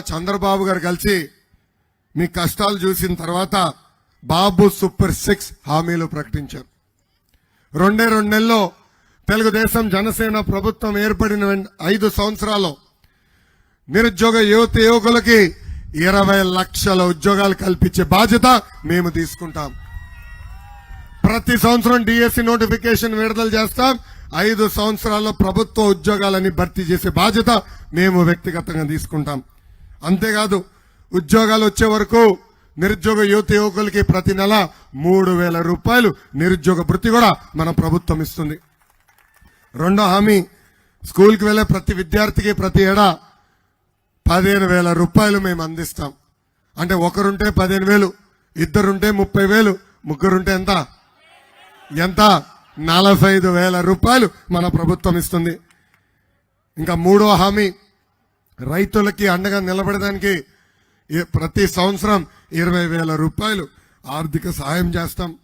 చంద్రబాబు గారు కలిసి మీ కష్టాలు చూసిన తర్వాత బాబు సూపర్ సిక్స్ హామీలు ప్రకటించారు. రెండే రెండు నెలల్లో తెలుగుదేశం జనసేన ప్రభుత్వం ఏర్పడిన ఐదు సంవత్సరాల్లో నిరుద్యోగ యువత యువకులకి ఇరవై లక్షల ఉద్యోగాలు కల్పించే బాధ్యత మేము తీసుకుంటాం. ప్రతి సంవత్సరం డిఎస్సి నోటిఫికేషన్ విడుదల చేస్తాం. ఐదు సంవత్సరాల్లో ప్రభుత్వ ఉద్యోగాలని భర్తీ చేసే బాధ్యత మేము వ్యక్తిగతంగా తీసుకుంటాం. అంతేకాదు ఉద్యోగాలు వచ్చే వరకు నిరుద్యోగ యువత యువకులకి ప్రతి నెల మూడు వేల రూపాయలు నిరుద్యోగ వృత్తి కూడా మన ప్రభుత్వం ఇస్తుంది. రెండో హామీ స్కూల్కి వెళ్ళే ప్రతి విద్యార్థికి ప్రతి ఏడా పదిహేను వేల రూపాయలు మేము అందిస్తాం. అంటే ఒకరుంటే పదిహేను వేలు ఇద్దరుంటే ముప్పై వేలు ముగ్గురుంటే ఎంత? ఎంత? నలభై ఐదు వేల రూపాయలు మన ప్రభుత్వం ఇస్తుంది. ఇంకా మూడో హామీ రైతులకి అండగా నిలబడడానికి ప్రతి సంవత్సరం ఇరవై వేల రూపాయలు ఆర్థిక సహాయం చేస్తాం.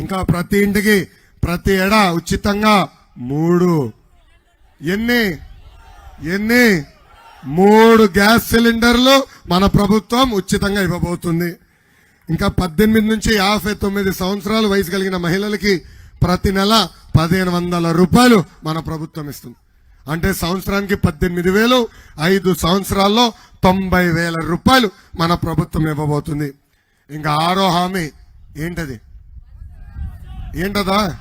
ఇంకా ప్రతి ఇంటికి ప్రతి ఏడా ఉచితంగా మూడు ఎన్ని ఎన్ని మూడు గ్యాస్ సిలిండర్లు మన ప్రభుత్వం ఉచితంగా ఇవ్వబోతుంది. ఇంకా పద్దెనిమిది నుంచి యాభై తొమ్మిది సంవత్సరాలు వయసు కలిగిన మహిళలకి ప్రతి నెల పదిహేను వందల రూపాయలు మన ప్రభుత్వం ఇస్తుంది. అంటే సంవత్సరానికి పద్దెనిమిది వేలు ఐదు సంవత్సరాల్లో తొంభై వేల రూపాయలు మన ప్రభుత్వం ఇవ్వబోతుంది. ఇంకా ఆరో హామీ ఏంటది? ఏంటదా?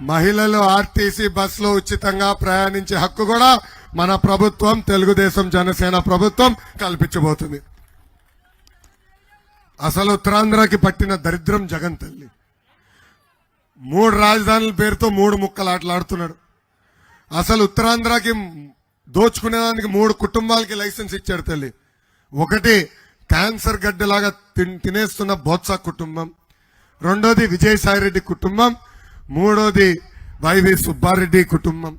మహిళలు ఆర్టీసీ బస్సులో ఉచితంగా ప్రయాణించే హక్కు కూడా మన ప్రభుత్వం తెలుగుదేశం జనసేన ప్రభుత్వం కల్పించబోతుంది. అసలు ఉత్తరాంధ్రకి పట్టిన దరిద్రం జగన్ తల్లి. మూడు రాజధానుల పేరుతో మూడు ముక్కలు ఆటలాడుతున్నాడు అసలు ఉత్తరాంధ్రకి దోచుకునేదానికి మూడు కుటుంబాలకి లైసెన్స్ ఇచ్చాడు తల్లి. ఒకటి క్యాన్సర్ గడ్డలాగా తిన్- తినేస్తున్న బొత్స కుటుంబం. రెండోది విజయసాయిరెడ్డి కుటుంబం. మూడోది వైవి సుబ్బారెడ్డి కుటుంబం.